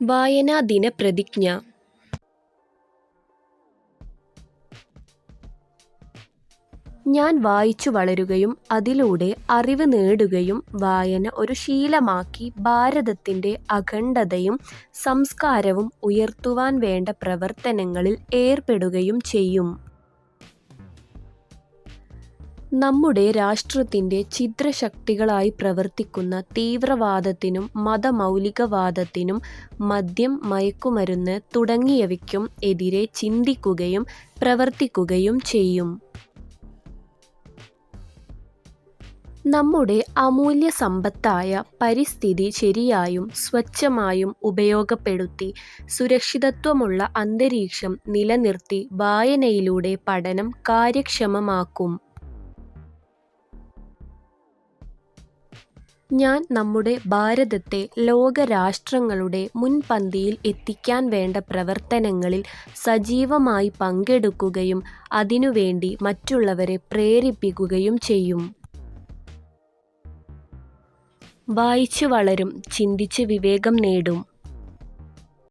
വായനാ ദിന പ്രതിജ്ഞ ഞാൻ വായിച്ചു വളരുകയും അതിലൂടെ അറിവ് നേടുകയും വായന ഒരു ശീലമാക്കി ഭാരതത്തിന്റെ അഖണ്ഡതയും സംസ്കാരവും ഉയർത്തുവാൻ വേണ്ട പ്രവർത്തനങ്ങളിൽ ഏർപ്പെടുകയും ചെയ്യും. നമ്മുടെ രാഷ്ട്രത്തിന്റെ ഛിദ്രശക്തികളായി പ്രവർത്തിക്കുന്ന തീവ്രവാദത്തിനും മതമൗലികവാദത്തിനും മദ്യം മയക്കുമരുന്ന് തുടങ്ങിയവയ്ക്കും എതിരെ ചിന്തിക്കുകയും പ്രവർത്തിക്കുകയും ചെയ്യും. നമ്മുടെ അമൂല്യ സമ്പത്തായ പരിസ്ഥിതി ശരിയായും സ്വച്ഛമായും ഉപയോഗപ്പെടുത്തി സുരക്ഷിതത്വമുള്ള അന്തരീക്ഷം നിലനിർത്തി വായനയിലൂടെ പഠനം കാര്യക്ഷമമാക്കും. ഞാൻ നമ്മുടെ ഭാരതത്തെ ലോകരാഷ്ട്രങ്ങളുടെ മുൻപന്തിയിൽ എത്തിക്കാൻ വേണ്ട പ്രവർത്തനങ്ങളിൽ സജീവമായി പങ്കെടുക്കുകയും അതിനുവേണ്ടി മറ്റുള്ളവരെ പ്രേരിപ്പിക്കുകയും ചെയ്യും. വായിച്ചു വളരും, ചിന്തിച്ച് വിവേകം നേടും.